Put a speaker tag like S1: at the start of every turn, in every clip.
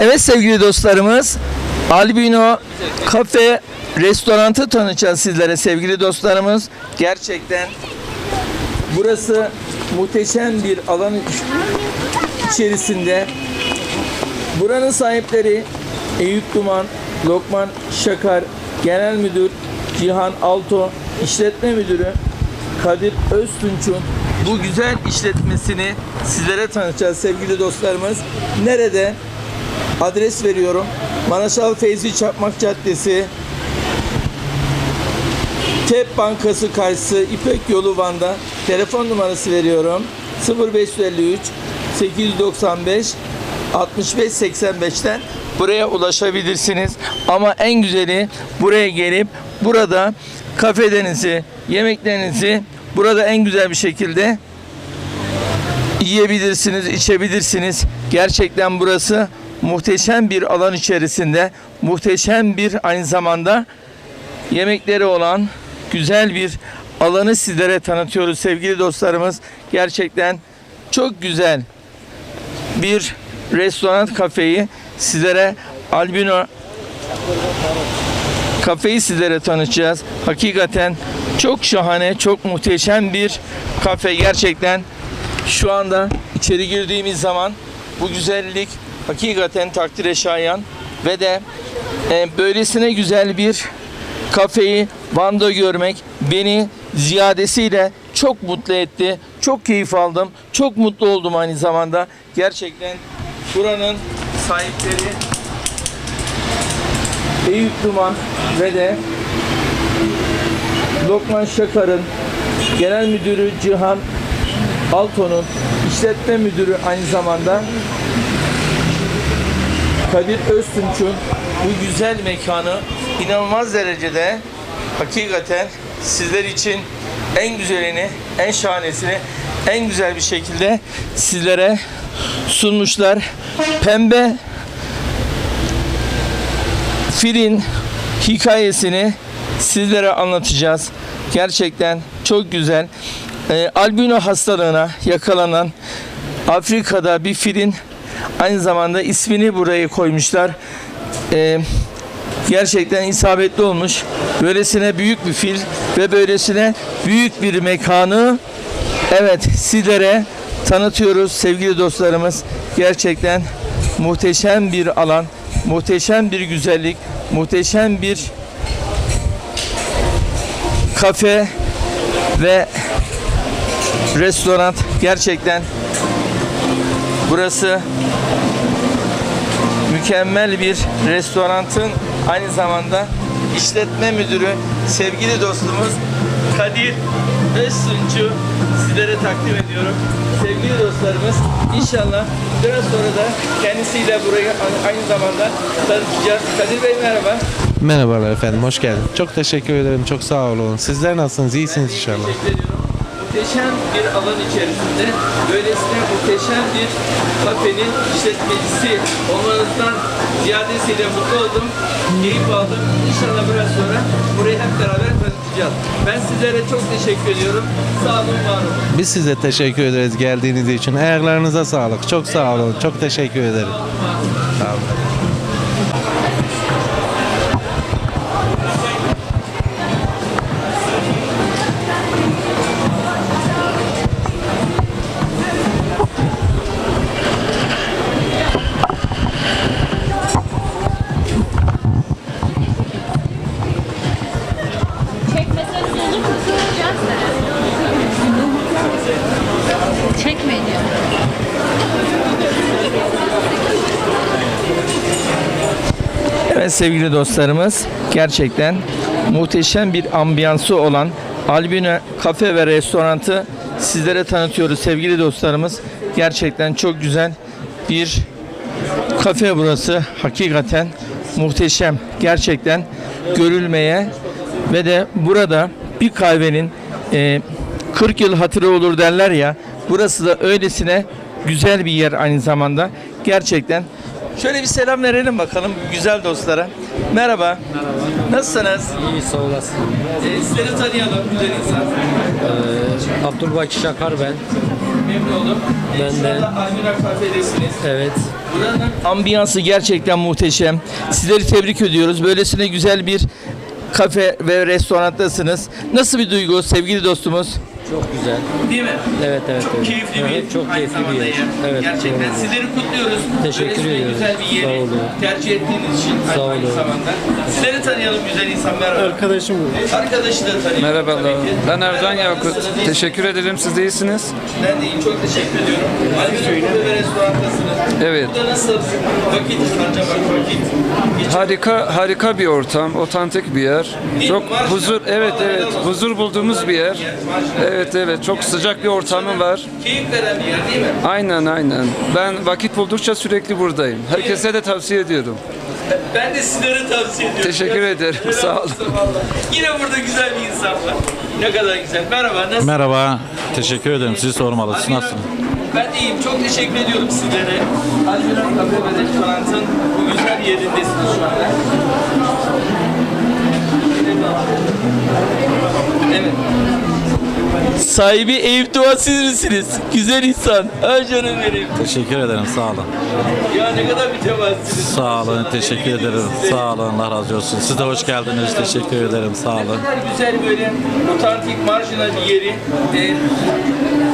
S1: Evet sevgili dostlarımız Albino Kafe Restorantı tanıtacağız sizlere sevgili dostlarımız. Gerçekten burası muhteşem bir alan içerisinde. Buranın sahipleri Eyüp Duman, Lokman Şakar, Genel Müdür Cihan Alto, İşletme Müdürü Kadir Öztunç'un bu güzel işletmesini sizlere tanıtacağız sevgili dostlarımız. Nerede? Adres veriyorum. Manaşal Feyzi Çakmak Caddesi, TEP Bankası karşısı İpek Yolu Van'da telefon numarası veriyorum. 0553 895 65 85'ten buraya ulaşabilirsiniz. Ama en güzeli buraya gelip burada kafelerinizi, yemeklerinizi burada en güzel bir şekilde yiyebilirsiniz, içebilirsiniz. Gerçekten burası muhteşem bir alan içerisinde, muhteşem bir aynı zamanda yemekleri olan güzel bir alanı sizlere tanıtıyoruz sevgili dostlarımız. Gerçekten çok güzel bir restoran kafeyi sizlere Albino kafeyi sizlere tanıtacağız. Hakikaten çok şahane, çok muhteşem bir kafe gerçekten. Şu anda içeri girdiğimiz zaman bu güzellik hakikaten takdire şayan ve de e, böylesine güzel bir kafeyi Van'da görmek beni ziyadesiyle çok mutlu etti. Çok keyif aldım. Çok mutlu oldum aynı zamanda. Gerçekten buranın sahipleri Eyüp Duman ve de Lokman Şakar'ın genel müdürü Cihan Alton'un işletme müdürü aynı zamanda Kadir Öztunç'un bu güzel mekanı inanılmaz derecede hakikaten sizler için en güzelini, en şahanesini en güzel bir şekilde sizlere sunmuşlar. Pembe filin hikayesini sizlere anlatacağız. Gerçekten çok güzel. Ee, albino hastalığına yakalanan Afrika'da bir filin aynı zamanda ismini buraya koymuşlar. Ee, gerçekten isabetli olmuş. Böylesine büyük bir fil ve böylesine büyük bir mekanı evet sizlere tanıtıyoruz sevgili dostlarımız. Gerçekten muhteşem bir alan, muhteşem bir güzellik, muhteşem bir kafe ve restoran gerçekten burası mükemmel bir restoranın aynı zamanda işletme müdürü sevgili dostumuz Kadir Özsunç'u sizlere takdim ediyorum. Sevgili dostlarımız inşallah biraz sonra da kendisiyle burayı aynı zamanda tanıtacağız. Kadir Bey merhaba.
S2: Merhabalar efendim, hoş geldin. Çok teşekkür ederim, çok sağ olun. Sizler nasılsınız, iyisiniz inşallah.
S1: Teşekkür ediyorum. Muhteşem bir alan içerisinde böylesine muhteşem bir kafenin işletmecisi olmanızdan ziyadesiyle mutlu oldum. Keyif aldım. İnşallah biraz sonra burayı hep beraber tanıtacağız. Ben sizlere çok teşekkür ediyorum. Sağ olun, var olun.
S2: Biz size teşekkür ederiz geldiğiniz için. Ayaklarınıza sağlık. Çok sağ olun, çok teşekkür ederim. Sağ olun.
S3: Çekmeseniz
S1: Sevgili dostlarımız gerçekten muhteşem bir ambiyansı olan Albino Kafe ve Restorantı sizlere tanıtıyoruz sevgili dostlarımız. Gerçekten çok güzel bir kafe burası. Hakikaten muhteşem. Gerçekten görülmeye ve de burada bir kahvenin e, 40 yıl hatırı olur derler ya. Burası da öylesine güzel bir yer aynı zamanda. Gerçekten Şöyle bir selam verelim bakalım güzel dostlara. Merhaba. Merhaba. Nasılsınız?
S4: İyi sağ olasın.
S1: Ee, sizleri tanıyalım güzel insan.
S4: Ee, Abdülbaki Şakar ben.
S1: memnun oldum.
S4: Ben de.
S1: Kafe'desiniz.
S4: Evet.
S1: Buranın ambiyansı gerçekten muhteşem. Sizleri tebrik ediyoruz. Böylesine güzel bir kafe ve restorantasınız. Nasıl bir duygu sevgili dostumuz?
S4: Çok güzel.
S1: Değil mi?
S4: Evet evet.
S1: Çok
S4: evet.
S1: keyifli bir,
S4: Evet, çok
S1: aynı
S4: keyifli bir yer. Evet.
S1: Gerçekten
S4: doğru.
S1: sizleri kutluyoruz.
S4: Teşekkür ediyoruz.
S1: güzel bir yeri
S4: Sağ olun.
S1: tercih ettiğiniz için
S4: Sağ
S1: aynı
S4: olun.
S1: zamanda. Sizleri tanıyalım güzel insan. Merhaba.
S4: Arkadaşım
S1: Arkadaşı da tanıyalım.
S5: Merhabalar. Ben Erdoğan Yakut. Teşekkür ederim. Siz de iyisiniz.
S1: Ben de iyiyim. Çok teşekkür ediyorum. Almina Kafe ve restorantasınız.
S5: Evet.
S1: Burada nasıl vakit harcamak vakit? geçirmek?
S5: Harika harika bir ortam, otantik bir yer. Çok huzur, evet evet, huzur bulduğumuz bir yer. Evet evet, çok sıcak bir ortamı var.
S1: Keyif veren bir yer değil mi?
S5: Aynen aynen. Ben vakit buldukça sürekli buradayım. Herkese de tavsiye ediyorum.
S1: Ben de sizlere tavsiye ediyorum.
S5: Teşekkür ederim.
S1: Helal
S5: Sağ olun.
S1: olsun vallahi. Yine burada güzel bir insan var. Ne kadar güzel. Merhaba. Nasılsın?
S6: Merhaba, teşekkür ederim. Sizi sormalısınız. Nasılsınız?
S1: Ben de iyiyim. Çok teşekkür ediyorum sizlere. Almina Kafe ve Restorant'ın bu güzel yerindesiniz şu anda. Evet. Sahibi Eyüp Doğa siz misiniz? Güzel insan. Ha canım benim.
S6: Teşekkür ederim, sağ olun.
S1: Ya ne kadar mütevazısınız.
S6: Sağ olun, teşekkür ederim. Sağ olun, Allah razı olsun. Siz de hoş geldiniz, teşekkür ederim, sağ
S1: Ne
S6: olun.
S1: kadar güzel böyle otantik marjinal bir yeri e,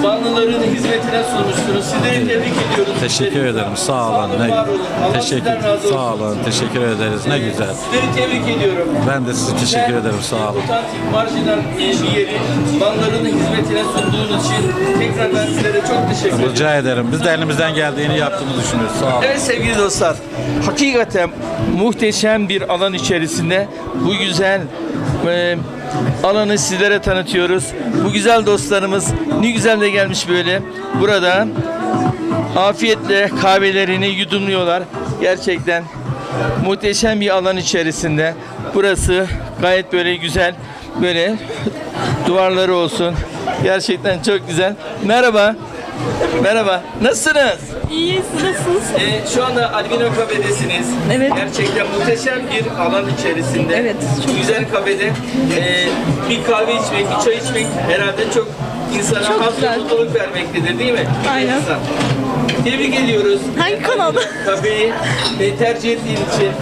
S1: Vanlıların hizmetine sunmuşsunuz. Sizleri tebrik ediyoruz.
S6: Teşekkür ederim, sağ olun.
S1: Allah
S6: Teşekkür, sağ olun, teşekkür ederiz. Ne güzel.
S1: Sizleri tebrik ediyorum.
S6: Ben de size teşekkür ederim, sağ olun.
S1: Otantik marjinal bir yeri Vanlıların hizmetine sunduğunuz için tekrar ben sizlere çok teşekkür ederim.
S6: Rica ederim. Biz de elimizden geldiğini yaptığımızı düşünüyoruz. Sağ olun.
S1: Evet sevgili dostlar, hakikaten muhteşem bir alan içerisinde bu güzel alanı sizlere tanıtıyoruz. Bu güzel dostlarımız ne güzel de gelmiş böyle. Burada afiyetle kahvelerini yudumluyorlar. Gerçekten muhteşem bir alan içerisinde. Burası gayet böyle güzel. Böyle duvarları olsun. Gerçekten çok güzel. Merhaba. Merhaba. Nasılsınız?
S3: İyiyiz, nasılsınız?
S1: Ee, şu anda Albino Kafe'desiniz.
S3: Evet.
S1: Gerçekten muhteşem bir alan içerisinde.
S3: Evet, çok
S1: Bu güzel kafede ee, bir kahve içmek, bir çay içmek herhalde çok insana
S3: Çok güzel.
S1: mutluluk vermektedir değil mi?
S3: Aynen.
S1: İnsan. Tebrik ediyoruz.
S3: Hangi kanal?
S1: Kafeyi e, tercih ettiğin için.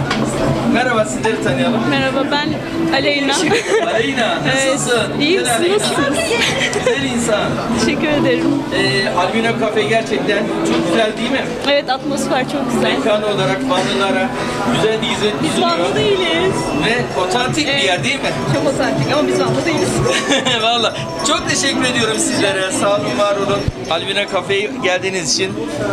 S1: Merhaba sizleri tanıyalım.
S3: Merhaba, ben Aleyna.
S1: Aleyna nasılsın?
S3: Evet, iyiyim, siz nasılsınız?
S1: Güzel insan.
S3: Teşekkür ederim.
S1: Ee, Albino Kafe gerçekten çok güzel değil mi?
S3: Evet, atmosfer çok güzel.
S1: Mekan olarak Vanlılara güzel bir hizmet
S3: Biz
S1: sunuyor.
S3: Vanlı değiliz.
S1: Ve otantik bir
S3: Evet.
S1: yer değil mi?
S3: Çok otantik ama biz Vanlı değiliz.
S1: Valla çok teşekkür ediyorum sizlere. Sağ olun, var olun. Albina Kafe'ye geldiğiniz için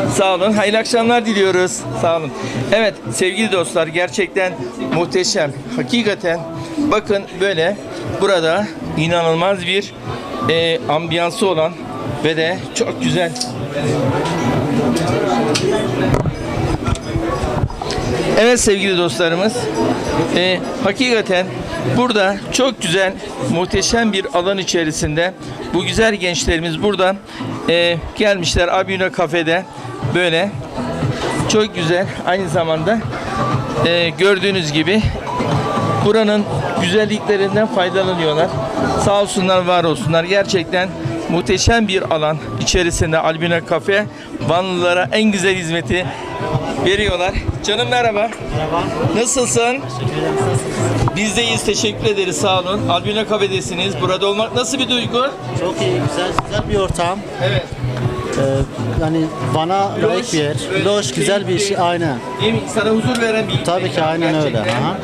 S1: sağ olun. Hayırlı akşamlar diliyoruz. Sağ olun. Evet sevgili dostlar gerçekten muhteşem. Hakikaten bakın böyle burada inanılmaz bir e, ambiyansı olan ve de çok güzel Evet sevgili dostlarımız, e, hakikaten burada çok güzel, muhteşem bir alan içerisinde bu güzel gençlerimiz burada e, gelmişler Abiyuna Kafe'de böyle çok güzel aynı zamanda e, gördüğünüz gibi buranın güzelliklerinden faydalanıyorlar. Sağ olsunlar, var olsunlar. Gerçekten muhteşem bir alan içerisinde Albina Kafe Vanlılara en güzel hizmeti veriyorlar. Canım merhaba. Merhaba. Nasılsın? Biz de iyiyiz. Teşekkür ederiz. Sağ olun. Albina Kafe'desiniz. Burada olmak nasıl bir duygu?
S7: Çok iyi, güzel, güzel bir ortam.
S1: Evet.
S7: Ee, yani bana layık bir yer.
S1: böyle
S7: Loş, güzel bir şey. Aynen.
S1: Değil mi? Sana huzur veren bir
S7: Tabii ki aynen öyle. Aha.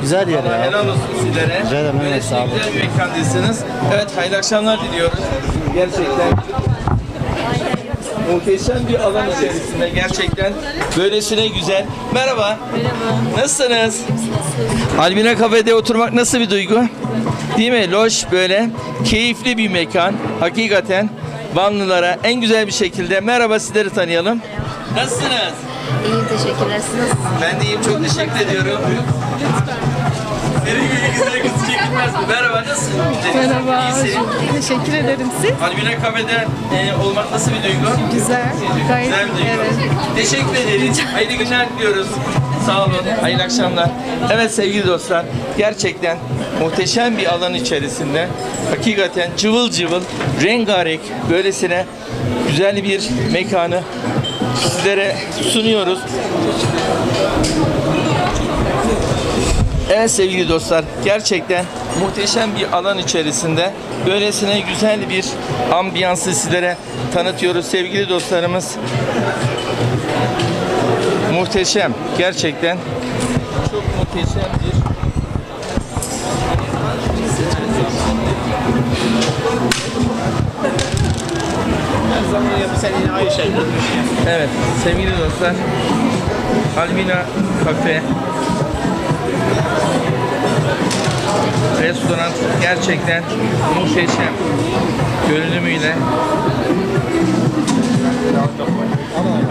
S7: Güzel yer ya.
S1: helal olsun sizlere.
S7: Rica ederim, evet,
S1: Böylesine
S7: sağ olun.
S1: güzel bir mekandasınız. Evet, hayırlı akşamlar diliyoruz. Gerçekten muhteşem bir alan içerisinde gerçekten böylesine güzel. Merhaba. Merhaba. Nasılsınız? Albina Kafe'de oturmak nasıl bir duygu? Değil mi? Loş böyle keyifli bir mekan. Hakikaten Vanlılara en güzel bir şekilde merhaba sizleri tanıyalım. Nasılsınız?
S8: İyiyim teşekkürler. Siz nasılsınız?
S1: Ben de iyiyim çok teşekkür ediyorum. Senin gibi güzel kız çekilmez mi? Merhaba nasılsın?
S9: Merhaba,
S1: İyisin.
S9: teşekkür ederim siz.
S1: Albina Kafe'de e, olmak nasıl bir duygu?
S9: Güzel, gayet
S1: Güzel bir duygu.
S9: evet.
S1: Teşekkür ederiz. Hayırlı günler diliyoruz. Sağ olun. Hayırlı akşamlar. Evet sevgili dostlar. Gerçekten muhteşem bir alan içerisinde hakikaten cıvıl cıvıl, rengarenk, böylesine güzel bir mekanı sizlere sunuyoruz. Evet sevgili dostlar, gerçekten muhteşem bir alan içerisinde böylesine güzel bir ambiyansı sizlere tanıtıyoruz sevgili dostlarımız. Muhteşem, gerçekten. Çok muhteşem bir Evet sevgili dostlar. Almina Kafe Restoran gerçekten muhteşem. Görünümüyle.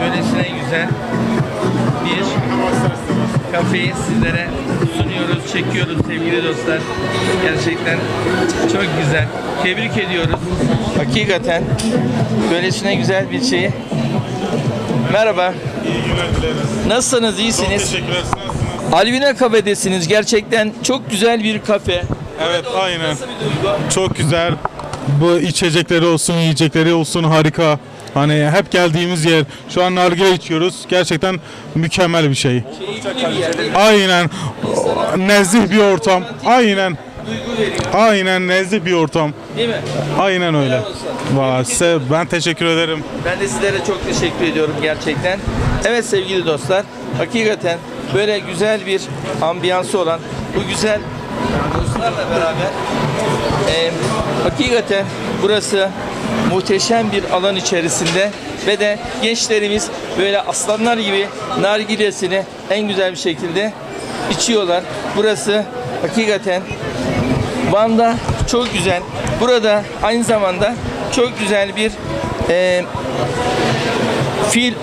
S1: Böylesine güzel kafeyi sizlere sunuyoruz, çekiyoruz sevgili dostlar. Gerçekten çok güzel. Tebrik ediyoruz. Hakikaten böylesine güzel bir şeyi. Merhaba. Nasılsınız? İyisiniz?
S4: Teşekkürler. Siz nasılsınız?
S1: Alvina kafedesiniz. Gerçekten çok güzel bir kafe.
S4: Evet aynen.
S1: Nasıl bir duygu?
S4: Çok güzel. Bu içecekleri olsun, yiyecekleri olsun harika. Hani hep geldiğimiz yer. Şu an nargile içiyoruz. Gerçekten mükemmel bir şey. Aynen. Nezih bir ortam. Aynen. Aynen nezih bir ortam.
S1: Değil mi?
S4: Aynen öyle. Vay, ben teşekkür ederim.
S1: Ben de sizlere çok teşekkür ediyorum gerçekten. Evet sevgili dostlar, hakikaten böyle güzel bir ambiyansı olan bu güzel dostlarla beraber e, hakikaten burası muhteşem bir alan içerisinde ve de gençlerimiz böyle aslanlar gibi nargilesini en güzel bir şekilde içiyorlar. Burası hakikaten Van'da çok güzel. Burada aynı zamanda çok güzel bir e, fil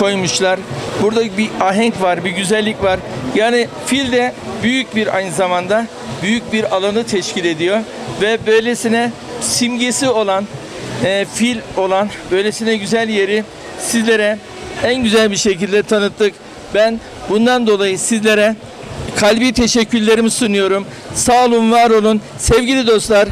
S1: koymuşlar. Burada bir ahenk var, bir güzellik var. Yani fil de büyük bir aynı zamanda büyük bir alanı teşkil ediyor ve böylesine simgesi olan e, fil olan böylesine güzel yeri sizlere en güzel bir şekilde tanıttık. Ben bundan dolayı sizlere kalbi teşekkürlerimi sunuyorum. Sağ olun, var olun. Sevgili dostlar,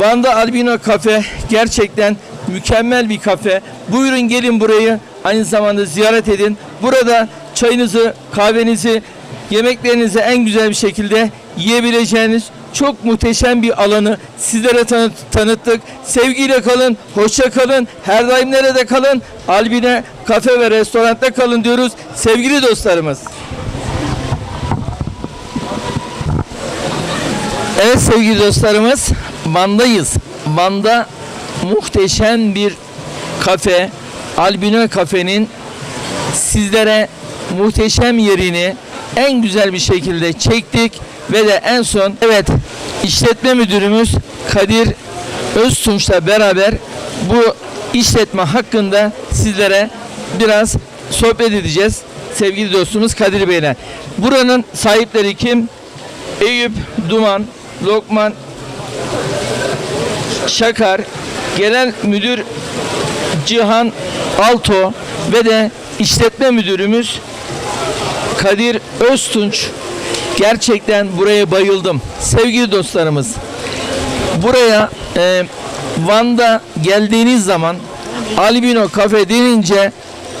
S1: Van'da Albino Kafe gerçekten mükemmel bir kafe. Buyurun gelin burayı aynı zamanda ziyaret edin. Burada çayınızı, kahvenizi, yemeklerinizi en güzel bir şekilde yiyebileceğiniz çok muhteşem bir alanı sizlere tanıt- tanıttık. Sevgiyle kalın, hoşça kalın, her daim nerede kalın? Albine Kafe ve Restorant'ta kalın diyoruz sevgili dostlarımız. Evet sevgili dostlarımız Van'dayız. Van'da muhteşem bir kafe Albino Kafe'nin sizlere muhteşem yerini en güzel bir şekilde çektik ve de en son evet işletme müdürümüz Kadir Öztunç'la beraber bu işletme hakkında sizlere biraz sohbet edeceğiz sevgili dostumuz Kadir Bey'le. Buranın sahipleri kim? Eyüp Duman, Lokman Şakar, Genel Müdür Cihan Alto ve de işletme müdürümüz Kadir Öztunç. Gerçekten buraya bayıldım. Sevgili dostlarımız, buraya e, Van'da geldiğiniz zaman Albino Cafe denince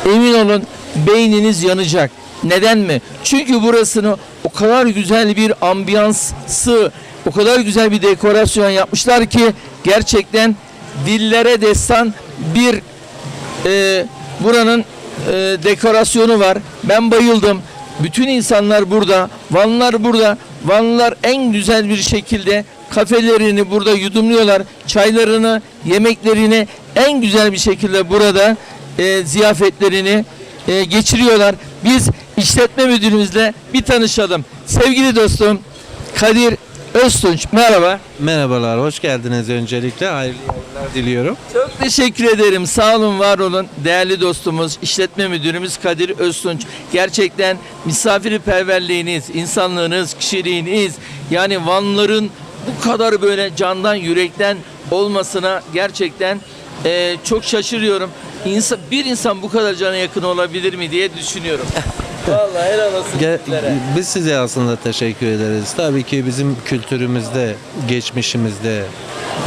S1: emin olun beyniniz yanacak. Neden mi? Çünkü burasını o kadar güzel bir ambiyansı, o kadar güzel bir dekorasyon yapmışlar ki gerçekten dillere destan bir e, buranın e, dekorasyonu var. Ben bayıldım. Bütün insanlar burada, Vanlılar burada. Vanlılar en güzel bir şekilde kafelerini burada yudumluyorlar. Çaylarını, yemeklerini en güzel bir şekilde burada e, ziyafetlerini e, geçiriyorlar. Biz işletme müdürümüzle bir tanışalım. Sevgili dostum Kadir Öztunç merhaba.
S2: Merhabalar, hoş geldiniz öncelikle. Hayırlı yayınlar diliyorum.
S1: Çok teşekkür ederim. Sağ olun, var olun. Değerli dostumuz, işletme müdürümüz Kadir Öztunç. Gerçekten misafirperverliğiniz, insanlığınız, kişiliğiniz, yani Vanların bu kadar böyle candan, yürekten olmasına gerçekten eee, çok şaşırıyorum. İnsan, bir insan bu kadar cana yakın olabilir mi diye düşünüyorum. Vallahi helal olsun
S2: Ge-
S1: sizlere.
S2: Biz size aslında teşekkür ederiz. Tabii ki bizim kültürümüzde, geçmişimizde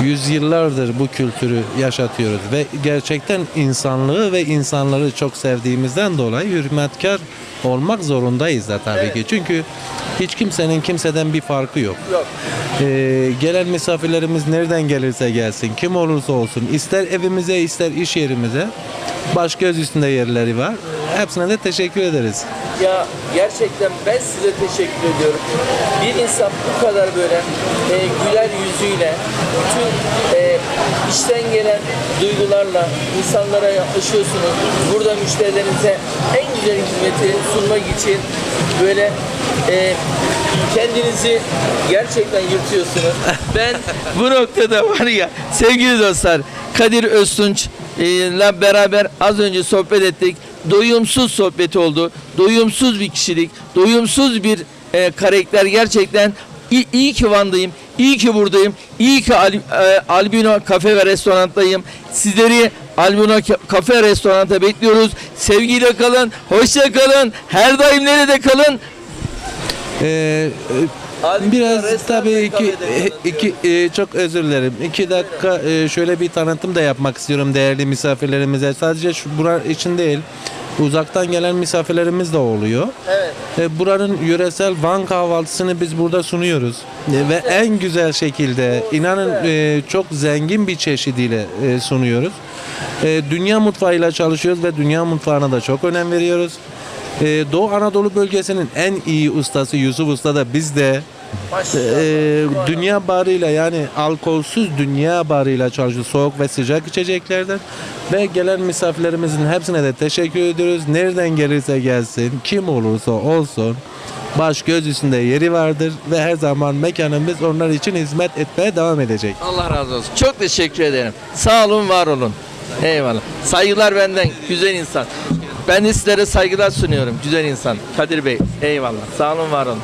S2: yüzyıllardır bu kültürü yaşatıyoruz ve gerçekten insanlığı ve insanları çok sevdiğimizden dolayı hürmetkar olmak zorundayız da tabii ki. Çünkü hiç kimsenin kimseden bir farkı yok.
S1: Yok.
S2: Ee, gelen misafirlerimiz nereden gelirse gelsin, kim olursa olsun, ister evimize ister iş yerimize baş göz üstünde yerleri var. Hepsine de teşekkür ederiz.
S1: Ya gerçekten ben size teşekkür ediyorum. Bir insan bu kadar böyle e, güler yüzüyle bütün e, işten gelen duygularla insanlara yaklaşıyorsunuz. Burada müşterilerinize en güzel hizmeti sunmak için böyle e, kendinizi gerçekten yırtıyorsunuz. Ben bu noktada var ya sevgili dostlar Kadir Öztunç ile beraber az önce sohbet ettik. Doyumsuz sohbet oldu. Doyumsuz bir kişilik, doyumsuz bir e, karakter gerçekten. İyi, iyi ki Van'dayım, iyi ki buradayım, iyi ki Al, e, Albino Kafe ve Restoran'tayım. Sizleri Albino Ka- Kafe Restoran'ta bekliyoruz. Sevgiyle kalın, hoşça kalın, her daim nerede kalın?
S2: Ee, Biraz tabii iki,
S1: Kafe'de
S2: iki e, çok özür dilerim. İki dakika e, şöyle bir tanıtım da yapmak istiyorum değerli misafirlerimize. Sadece şu bura için değil. Uzaktan gelen misafirlerimiz de oluyor.
S1: Evet.
S2: E, Buranın yöresel Van kahvaltısını biz burada sunuyoruz. E, Ve en güzel şekilde inanın e, çok zengin bir çeşidiyle e, sunuyoruz. E, Dünya mutfağıyla çalışıyoruz ve dünya mutfağına da çok önem veriyoruz. E, Doğu Anadolu bölgesinin en iyi ustası Yusuf Usta da bizde. Ee, dünya barıyla yani alkolsüz dünya barıyla çalışıyor soğuk ve sıcak içeceklerden ve gelen misafirlerimizin hepsine de teşekkür ediyoruz. Nereden gelirse gelsin, kim olursa olsun baş göz üstünde yeri vardır ve her zaman mekanımız onlar için hizmet etmeye devam edecek.
S1: Allah razı olsun. Çok teşekkür ederim. Sağ olun, var olun. Eyvallah. Saygılar benden, güzel insan. Ben de sizlere saygılar sunuyorum, güzel insan. Kadir Bey, eyvallah. Sağ olun, var olun.